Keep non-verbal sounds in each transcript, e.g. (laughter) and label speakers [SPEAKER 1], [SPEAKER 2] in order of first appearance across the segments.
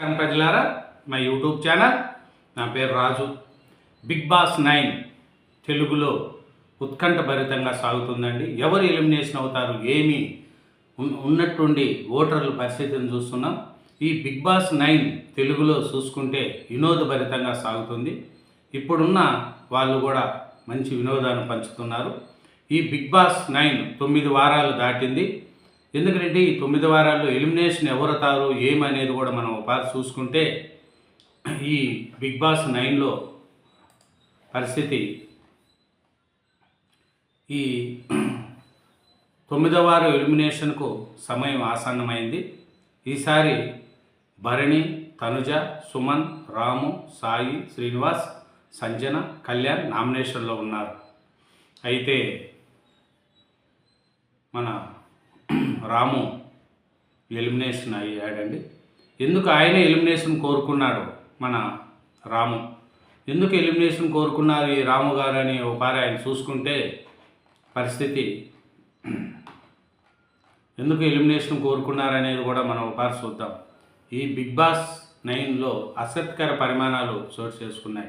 [SPEAKER 1] ప్రజలారా మా YouTube channel. నా పేరు రాజు. బిగ్ బాస్ నైన్ తెలుగులో ఉత్కంఠభరితంగా సాగుతుందండి. ఎవరు ఎలిమినేషన్ అవుతారు ఏమి ఉన్నటువంటి ఉన్నట్టుండి ఓటర్ల పరిస్థితిని చూస్తున్నాం. ఈ బిగ్ బాస్ నైన్ తెలుగులో చూసుకుంటే వినోదభరితంగా సాగుతుంది. ఇప్పుడున్న వాళ్ళు కూడా మంచి వినోదాన్ని పంచుతున్నారు. ఈ బిగ్ బాస్ నైన్ తొమ్మిది వారాలు దాటింది. ఎందుకంటే ఈ తొమ్మిది వారాల్లో ఎలిమినేషన్ ఎవరతారు ఏమనేది కూడా మనం ఒకసారి చూసుకుంటే ఈ బిగ్ బాస్ నైన్లో పరిస్థితి ఈ తొమ్మిదవ వారం ఎలిమినేషన్కు సమయం ఆసన్నమైంది. ఈసారి భరణి తనుజ సుమన్ రాము సాయి శ్రీనివాస్ సంజన కళ్యాణ్ నామినేషన్లో ఉన్నారు. అయితే మన రాము ఎలిమినేషన్ అయ్యాడండి ఎందుకు ఆయన ఎలిమినేషన్ కోరుకున్నాడు మన రాము? ఎందుకు ఎలిమినేషన్ కోరుకున్నారు ఈ రాము గారు అని ఒకసారి ఆయన చూసుకుంటే పరిస్థితి ఎందుకు ఎలిమినేషన్ కోరుకున్నారు అనేది కూడా మనం ఒకసారి చూద్దాం. ఈ బిగ్ బాస్ నైన్లో ఆసక్తికర పరిమాణాలు చోటు చేసుకున్నాయి.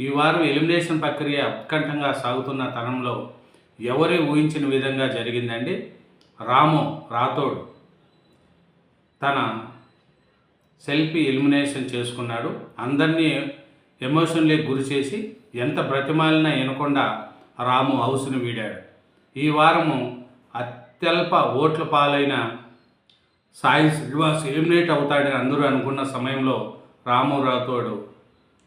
[SPEAKER 1] ఈ వారం ఎలిమినేషన్ ప్రక్రియ ఉత్కంఠంగా సాగుతున్న తరంలో ఎవరే ఊహించిన విధంగా జరిగిందండి. రాము రాథోడ్ తన సెల్ఫీ ఎలిమినేషన్ చేసుకున్నాడు. అందరినీ ఎమోషన్లే గురి చేసి ఎంత బ్రతిమాలినా వినకుండా రాము హౌస్ను వీడాడు. ఈ వారము అత్యల్ప ఓట్ల పాలైన సాయి శ్రీనివాస్ ఎలిమినేట్ అవుతాడని అందరూ అనుకున్న సమయంలో రాము రాథోడు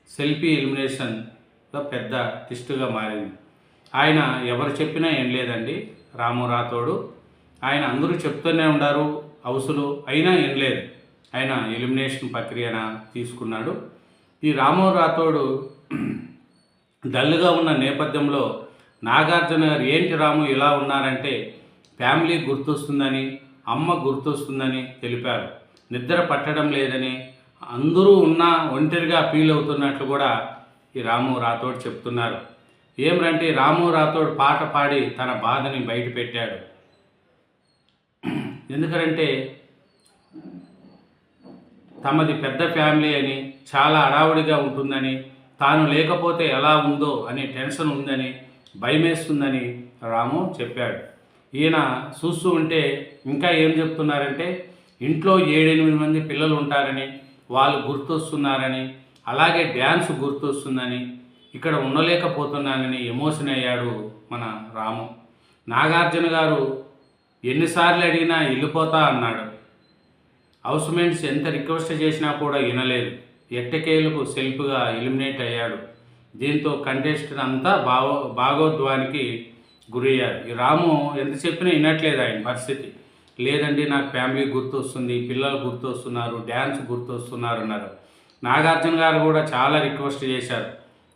[SPEAKER 1] సెల్ఫీ ఎలిమినేషన్లో పెద్ద టిస్టుగా మారింది. ఆయన ఎవరు చెప్పినా ఏం లేదండి రాము రాథోడు ఆయన అందరూ చెప్తూనే ఉన్నారు హౌసులు అయినా ఏం లేదు. ఆయన ఎలిమినేషన్ ప్రక్రియన తీసుకున్నాడు. ఈ రాము రాథోడు డల్గా ఉన్న నేపథ్యంలో నాగార్జున గారు ఏంటి రాము ఇలా ఉన్నారంటే ఫ్యామిలీ గుర్తొస్తుందని అమ్మ గుర్తొస్తుందని తెలిపారు. నిద్ర పట్టడం లేదని అందరూ ఉన్నా ఒంటరిగా ఫీల్ అవుతున్నట్లు కూడా ఈ రాము రాథోడ్ చెప్తున్నారు. ఏమిరంటే రాము రాథోడ్ పాట పాడి తన బాధని బయటపెట్టాడు. ఎందుకంటే తమది పెద్ద ఫ్యామిలీ అని చాలా అడావుడిగా ఉంటుందని తాను లేకపోతే ఎలా ఉందో అనే టెన్షన్ ఉందని భయమేస్తుందని రాము చెప్పాడు. ఈయన చూస్తూ ఉంటే ఇంకా ఏం చెప్తున్నారంటే ఇంట్లో ఏడెనిమిది మంది పిల్లలు ఉంటారని వాళ్ళు గుర్తొస్తున్నారని అలాగే డ్యాన్స్ గుర్తొస్తుందని ఇక్కడ ఉండలేకపోతున్నానని ఎమోషన్ అయ్యాడు మన రాము. నాగార్జున గారు ఎన్నిసార్లు అడిగినా వెళ్ళిపోతా అన్నాడు. హౌస్ మేట్స్ ఎంత రిక్వెస్ట్ చేసినా కూడా వినలేదు. ఎట్టకేలకు సెల్ఫ్గా ఎలిమినేట్ అయ్యాడు. దీంతో కంటెస్టెంట్ అంతా భావో భాగోద్వానికి గురయ్యారు. ఈ రాము ఎంత చెప్పినా వినట్లేదు ఆయన పరిస్థితి. లేదండి నాకు ఫ్యామిలీ గుర్తొస్తుంది పిల్లలు గుర్తొస్తున్నారు డ్యాన్స్ గుర్తొస్తున్నారు అన్నారు. నాగార్జున గారు కూడా చాలా రిక్వెస్ట్ చేశారు.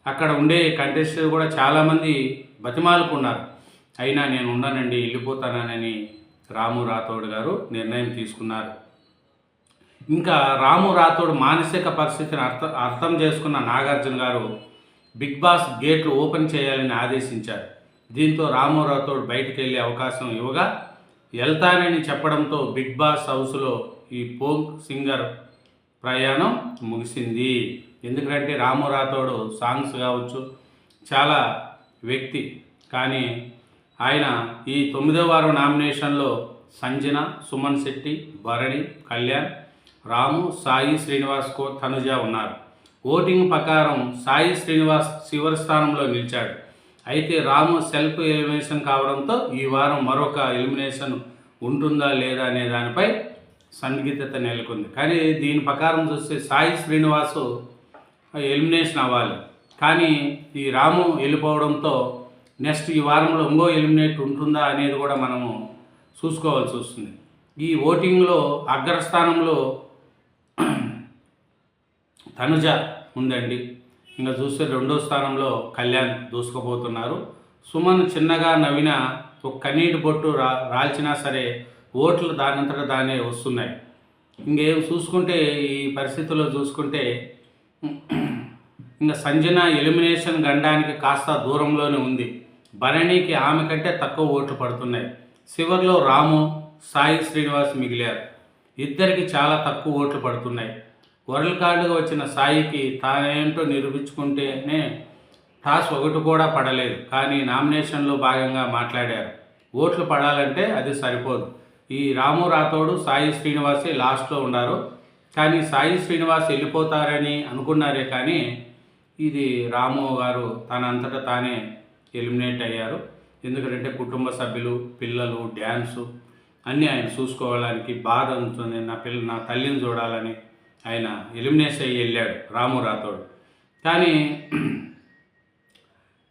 [SPEAKER 1] అక్కడ ఉండే కంటెస్టెంట్ కూడా చాలామంది బతిమాలుకున్నారు. అయినా నేను ఉండనండి వెళ్ళిపోతానని రాము రాథోడ్ గారు నిర్ణయం తీసుకున్నారు. ఇంకా రాము రాథోడ్ మానసిక పరిస్థితిని అర్థ అర్థం చేసుకున్న నాగార్జున గారు బిగ్ బాస్ గేట్లు ఓపెన్ చేయాలని ఆదేశించారు. దీంతో రాము రాథోడ్ బయటికి వెళ్ళే అవకాశం ఇవ్వగా వెళ్తానని చెప్పడంతో బిగ్ బాస్ హౌస్లో ఈ ఫోక్ సింగర్ ప్రయాణం ముగిసింది. ఎందుకంటే రాము రాథోడు సాంగ్స్ కావచ్చు చాలా వ్యక్తి కానీ ఆయన ఈ తొమ్మిదో వారం నామినేషన్లో సంజన సుమన్ శెట్టి భరణి కళ్యాణ్ రాము సాయి శ్రీనివాస్ కో తనుజ ఉన్నారు. ఓటింగ్ ప్రకారం సాయి శ్రీనివాస్ చివరి స్థానంలో నిలిచాడు. అయితే రాము సెల్ఫ్ ఎలిమినేషన్ కావడంతో ఈ వారం మరొక ఎలిమినేషన్ ఉంటుందా లేదా అనే దానిపై సందిగ్ధత నెలకొంది. కానీ దీని ప్రకారం చూస్తే సాయి శ్రీనివాసు ఎలిమినేషన్ అవ్వాలి. కానీ ఈ రాము వెళ్ళిపోవడంతో నెక్స్ట్ ఈ వారంలో ఇంకో ఎలిమినేట్ ఉంటుందా అనేది కూడా మనము చూసుకోవాల్సి వస్తుంది. ఈ ఓటింగ్లో అగ్రస్థానంలో తనుజ ఉందండి. ఇంకా చూస్తే రెండో స్థానంలో కళ్యాణ్ దూసుకుపోతున్నారు. సుమన్ చిన్నగా నవ్విన ఒక కన్నీటి బొట్టు రా రాల్చినా సరే ఓట్లు దానంతట దానే వస్తున్నాయి. ఇంకేం చూసుకుంటే ఈ పరిస్థితుల్లో చూసుకుంటే ఇంకా సంజన ఎలిమినేషన్ గండానికి కాస్త దూరంలోనే ఉంది. భరణికి ఆమె కంటే తక్కువ ఓట్లు పడుతున్నాయి. చివరిలో రాము సాయి శ్రీనివాస్ మిగిలారు. ఇద్దరికి చాలా తక్కువ ఓట్లు పడుతున్నాయి. వరల్డ్ కార్డుగా వచ్చిన సాయికి తానేంటో నిరూపించుకుంటేనే టాస్ ఒకటి కూడా పడలేదు. కానీ నామినేషన్లో భాగంగా మాట్లాడారు. ఓట్లు పడాలంటే అది సరిపోదు. ఈ రాము రాథోడు సాయి శ్రీనివాసే లాస్ట్లో ఉన్నారు. కానీ సాయి శ్రీనివాస్ వెళ్ళిపోతారని అనుకున్నారే కానీ ఇది రాము గారు తనంతటా తానే ఎలిమినేట్ అయ్యారు. ఎందుకంటే కుటుంబ సభ్యులు పిల్లలు డ్యాన్సు అన్నీ ఆయన చూసుకోవడానికి బాధ ఉంటుంది నా పిల్ల నా తల్లిని చూడాలని ఆయన ఎలిమినేషన్ అయ్యి వెళ్ళాడు రాము రాథోడ్. కానీ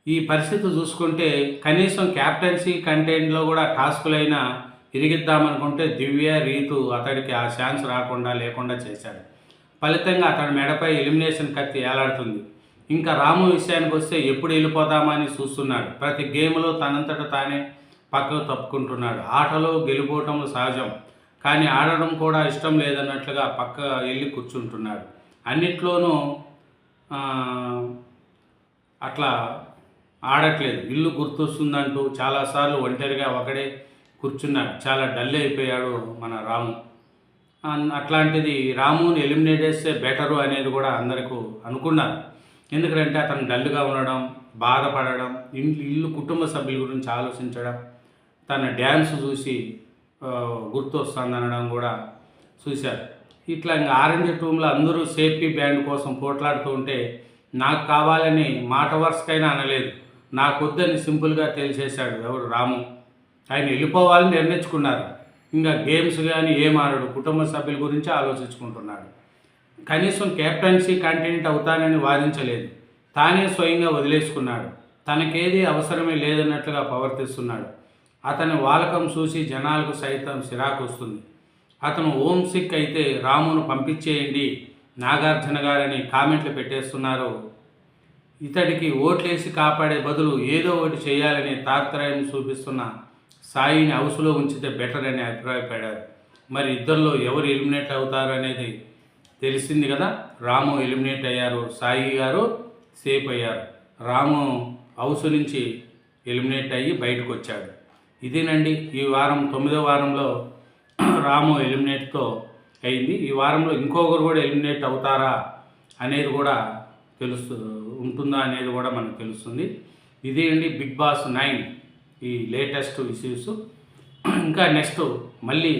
[SPEAKER 1] ఈ పరిస్థితి చూసుకుంటే కనీసం క్యాప్టెన్సీ కంటెంట్లో కూడా టాస్కులైనా ఇరిగిద్దామనుకుంటే దివ్య రీతు అతడికి ఆ ఛాన్స్ రాకుండా లేకుండా చేశాడు. ఫలితంగా అతడి మెడపై ఎలిమినేషన్ కత్తి ఏలాడుతుంది. ఇంకా రాము విషయానికి వస్తే ఎప్పుడు వెళ్ళిపోతామని చూస్తున్నాడు. ప్రతి గేమ్లో తనంతట తానే పక్కకు తప్పుకుంటున్నాడు. ఆటలో గెలిపోవటం సహజం కానీ ఆడడం కూడా ఇష్టం లేదన్నట్లుగా పక్క వెళ్ళి కూర్చుంటున్నాడు. అన్నిట్లోనూ అట్లా ఆడట్లేదు. ఇల్లు గుర్తొస్తుందంటూ చాలాసార్లు ఒంటరిగా ఒకడే కూర్చున్నాడు. చాలా డల్ అయిపోయాడు మన రాము. అన్- అట్లాంటిది రాముని ఎలిమినేట్ చేస్తే బెటరు అనేది కూడా అందరికీ అనుకున్నారు. ఎందుకంటే అతను డల్గా ఉండడం బాధపడడం ఇంట్లో ఇల్లు కుటుంబ సభ్యుల గురించి ఆలోచించడం తన డ్యాన్స్ చూసి గుర్తొస్తుంది అనడం కూడా చూశారు. ఇట్లా ఇంకా ఆరెంజ్ టూమ్లో అందరూ సేఫ్టీ బ్యాండ్ కోసం పోట్లాడుతూ ఉంటే నాకు కావాలని మాట వరుసకైనా అనలేదు. నాకొద్దని సింపుల్గా తేల్చేశాడు ఎవరు? రాము. ఆయన వెళ్ళిపోవాలని నిర్ణయించుకున్నారు. ఇంకా గేమ్స్ కానీ ఏం ఆడడు. కుటుంబ సభ్యుల గురించి ఆలోచించుకుంటున్నాడు. కనీసం కెప్టెన్సీ కంటెంట్ అవుతానని వాదించలేదు. తానే స్వయంగా వదిలేసుకున్నాడు. తనకేది అవసరమే లేదన్నట్లుగా ప్రవర్తిస్తున్నాడు అతని వాలకం చూసి జనాలకు సైతం సిరాకు వస్తుంది అతను ఓం సిక్ అయితే రామును పంపించేయండి నాగార్జున గారని కామెంట్లు పెట్టేస్తున్నారు. ఇతడికి ఓట్లేసి కాపాడే బదులు ఏదో ఒకటి చేయాలని తాత్రయం చూపిస్తున్న సాయిని హౌస్లో ఉంచితే బెటర్ అని అభిప్రాయపడ్డారు మరి ఇద్దరిలో ఎవరు ఎలిమినేట్ అవుతారు అనేది తెలిసింది కదా? రాము ఎలిమినేట్ అయ్యారు. సాయి గారు సేఫ్ అయ్యారు. రాము హౌస్ నుంచి ఎలిమినేట్ అయ్యి బయటకు వచ్చాడు ఇదేనండి ఈ వారం తొమ్మిదో వారంలో (clears throat) రాము ఎలిమినేట్తో అయింది. ఈ వారంలో ఇంకొకరు కూడా ఎలిమినేట్ అవుతారా అనేది కూడా తెలుస్తు ఉంటుందా అనేది కూడా మనకు తెలుస్తుంది. ఇదే అండి బిగ్ బాస్ నైన్ ఈ లేటెస్ట్ ఇష్యూస్. (clears throat) ఇంకా నెక్స్ట్ మళ్ళీ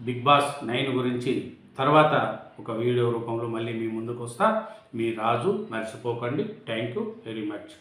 [SPEAKER 1] బిగ్ బాస్ నైన్ గురించి తర్వాత ఒక వీడియో రూపంలో మళ్ళీ మీ ముందుకు వస్తా మీ రాజు మర్చిపోకండి. Thank you very much